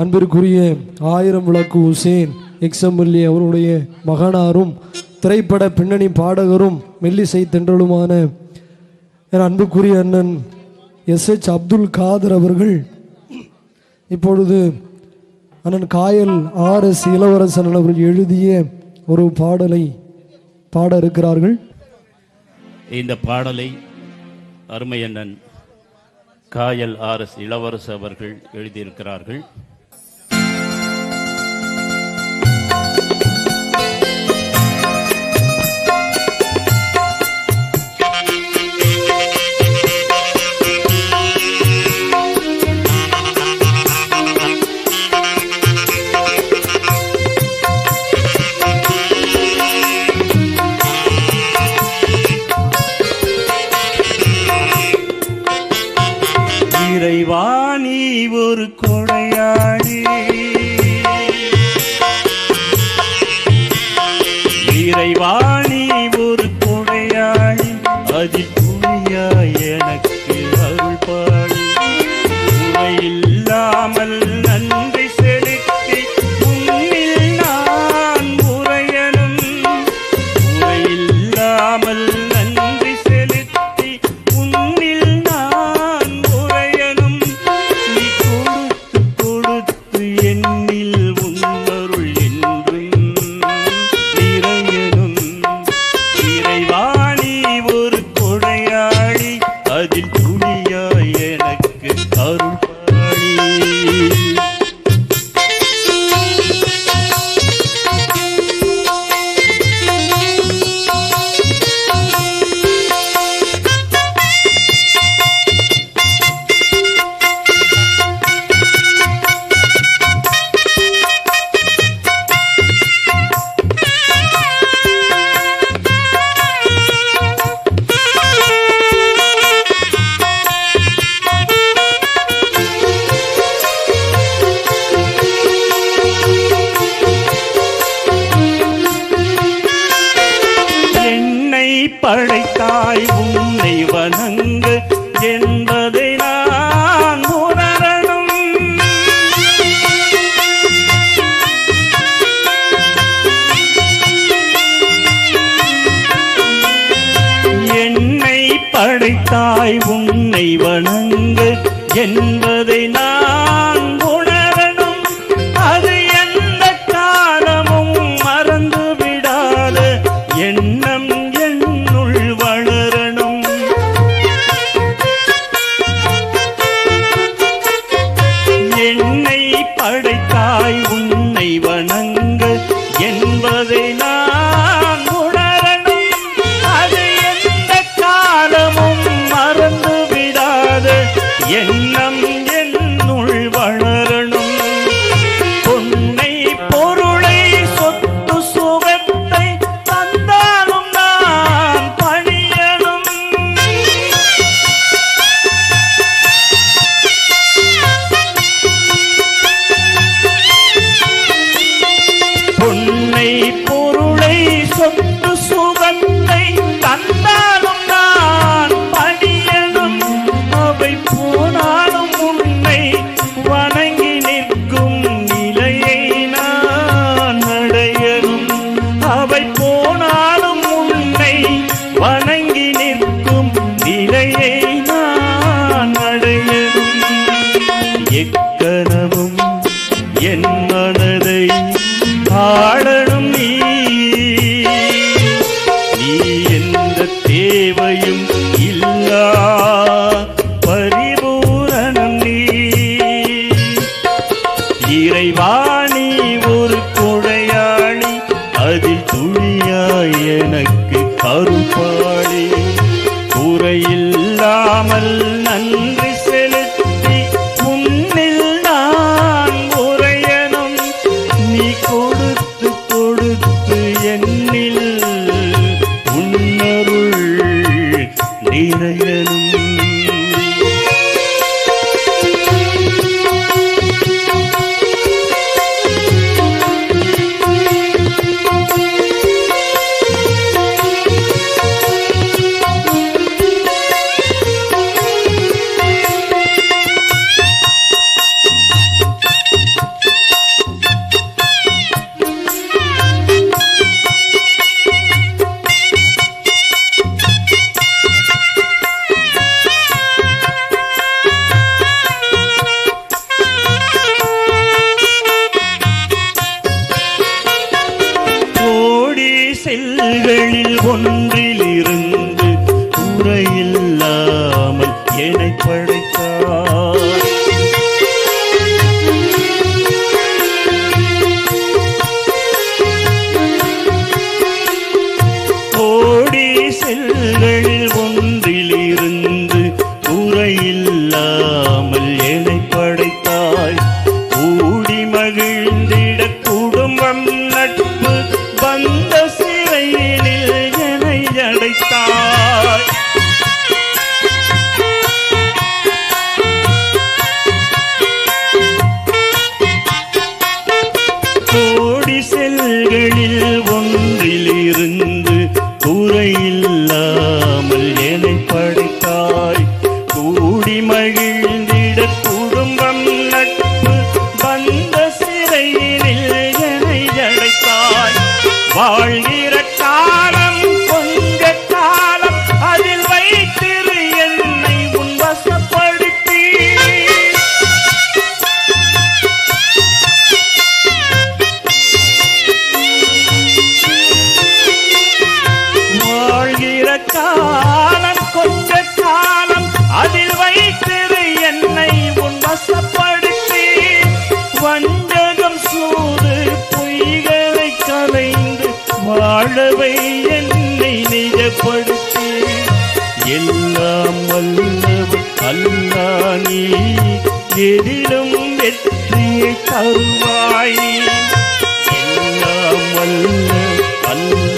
அன்பிற்குரிய ஆயிரம் விளக்கு ஹுசேன் எக்ஸம்பிள்ளி அவருடைய மகனாரும் திரைப்பட பின்னணி பாடகரும் மெல்லிசை தென்றலுமான என் அன்புக்குரிய அண்ணன் எஸ் எச் அப்துல் காதர் அவர்கள். இப்பொழுது அண்ணன் காயல் ஆர் எஸ் இளவரசன் அவர்கள் எழுதிய ஒரு பாடலை பாட இருக்கிறார்கள். இந்த பாடலை அருமையண்ணன் காயல் ஆர் எஸ் இளவரசு அவர்கள் எழுதியிருக்கிறார்கள். உரையாடி இறைவா படைத்தாய் உன்னை வணங்கு என்பதை நான் உணரணும். என்னை படைத்தாய் உன்னை வணங்கு என்பதை நான் எக்கனவு இல்லாமல் கூடி மகிழ்ந்திட குடும்பம் நட்பு அல்லானி எதிலும் வெற்றியை தருவாய். எல்லாம் வல்ல அல்ல.